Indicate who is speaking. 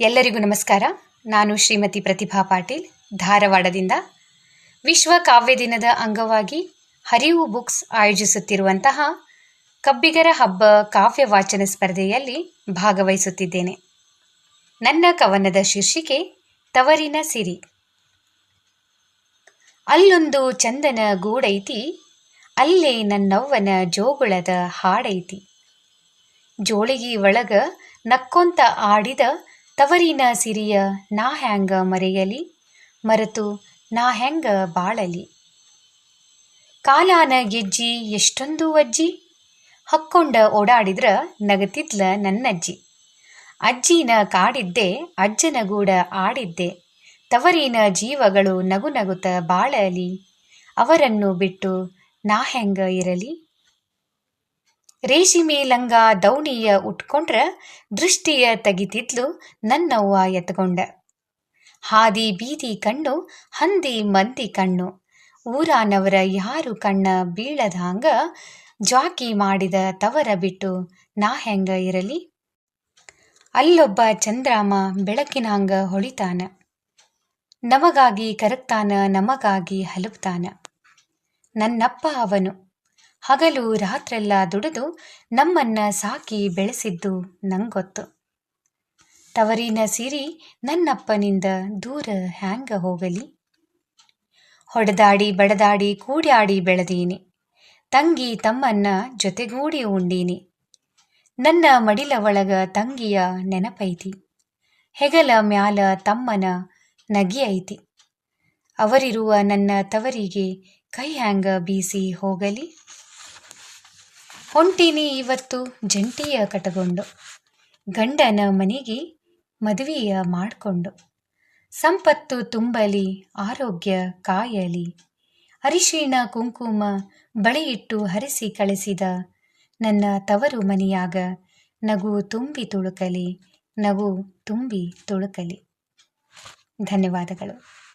Speaker 1: ಎಲ್ಲರಿಗೂ ನಮಸ್ಕಾರ. ನಾನು ಶ್ರೀಮತಿ ಪ್ರತಿಭಾ ಪಾಟೀಲ್, ಧಾರವಾಡದಿಂದ. ವಿಶ್ವ ಕಾವ್ಯ ದಿನದ ಅಂಗವಾಗಿ ಹರಿವು ಬುಕ್ಸ್ ಆಯೋಜಿಸುತ್ತಿರುವಂತಹ ಕಬ್ಬಿಗರ ಹಬ್ಬ ಕಾವ್ಯ ವಾಚನ ಸ್ಪರ್ಧೆಯಲ್ಲಿ ಭಾಗವಹಿಸುತ್ತಿದ್ದೇನೆ. ನನ್ನ ಕವನದ ಶೀರ್ಷಿಕೆ, ತವರಿನ ಸಿರಿ. ಅಲ್ಲೊಂದು ಚಂದನ ಗೂಡೈತಿ, ಅಲ್ಲೇ ನನ್ನವ್ವನ ಜೋಗುಳದ ಹಾಡೈತಿ. ಜೋಳಿಗಿ ಒಳಗ ನಕ್ಕೊಂತ ಆಡಿದ ತವರಿನ ಸಿರಿಯ ನಾ ಹ್ಯಾಂಗ ಮರೆಯಲಿ? ಮರೆತು ನಾ ಹೆಂಗ ಬಾಳಲಿ? ಕಾಲಾನ ಗೆಜ್ಜಿ ಎಷ್ಟೊಂದು ಅಜ್ಜಿ? ಹಕ್ಕೊಂಡ ಓಡಾಡಿದ್ರ ನಗತಿದ್ಲ ನನ್ನಜ್ಜಿ. ಅಜ್ಜಿನ ಕಾಡಿದ್ದೆ, ಅಜ್ಜನ ಗೂಡ ಆಡಿದ್ದೆ. ತವರಿನ ಜೀವಗಳು ನಗು ನಗುತ ಬಾಳಲಿ. ಅವರನ್ನು ಬಿಟ್ಟು ನಾ ಹೆಂಗ ಇರಲಿ? ರೇಷ್ಮೆ ಲಂಗ ದೌಣಿಯ ಉಟ್ಕೊಂಡ್ರ ದೃಷ್ಟಿಯ ತೆಗಿತಿದ್ಲು ನನ್ನವ್ವ ಎತ್ಕೊಂಡ ಹಾದಿ ಬೀದಿ ಕಣ್ಣು, ಹಂದಿ ಮಂದಿ ಕಣ್ಣು. ಊರಾನವರ ಯಾರು ಕಣ್ಣ ಬೀಳದಾಂಗ, ಜಾಕಿ ಮಾಡಿದ ತವರ ಬಿಟ್ಟು ನಾ ಹೆಂಗ ಇರಲಿ? ಅಲ್ಲೊಬ್ಬ ಚಂದ್ರಾಮ ಬೆಳಕಿನಾಂಗ ಹೊಳಿತಾನ. ನಮಗಾಗಿ ಕರಕ್ತಾನ ನಮಗಾಗಿ ಹಲುಪ್ತಾನ. ನನ್ನಪ್ಪ ಅವನು. ಹಗಲು ರಾತ್ರೆಲ್ಲ ದುಡಿದು ನಮ್ಮನ್ನ ಸಾಕಿ ಬೆಳೆಸಿದ್ದು ನಂಗೊತ್ತು. ತವರಿನ ಸಿರಿ ನನ್ನಪ್ಪನಿಂದ ದೂರ ಹ್ಯಾಂಗ ಹೋಗಲಿ? ಹೊಡೆದಾಡಿ ಬಡದಾಡಿ ಕೂಡ್ಯಾಡಿ ಬೆಳೆದೀನಿ. ತಂಗಿ ತಮ್ಮನ್ನ ಜೊತೆಗೂಡಿ ಉಂಡೀನಿ. ನನ್ನ ಮಡಿಲ ಒಳಗ ತಂಗಿಯ ನೆನಪೈತಿ. ಹೆಗಲ ಮ್ಯಾಲ ತಮ್ಮನ ನಗಿ ಐತಿ ಅವರಿರುವ ನನ್ನ ತವರಿಗೆ ಕೈ ಹ್ಯಾಂಗ ಬೀಸಿ ಹೋಗಲಿ? ಹೊಂಟಿನಿ ಇವತ್ತು ಜಂಟಿಯ ಕಟಗೊಂಡು. ಗಂಡನ ಮನೆಗೆ ಮದುವೆಯ ಮಾಡಿಕೊಂಡು. ಸಂಪತ್ತು ತುಂಬಲಿ, ಆರೋಗ್ಯ ಕಾಯಲಿ. ಅರಿಶಿಣ, ಕುಂಕುಮ, ಬಳಿಯಿಟ್ಟು ಹರಿಸಿ ಕಳಿಸಿದ ನನ್ನ ತವರು ಮನೆಯಾಗ ನಗು ತುಂಬಿ ತುಳುಕಲಿ, ನಗು ತುಂಬಿ ತುಳುಕಲಿ. ಧನ್ಯವಾದಗಳು.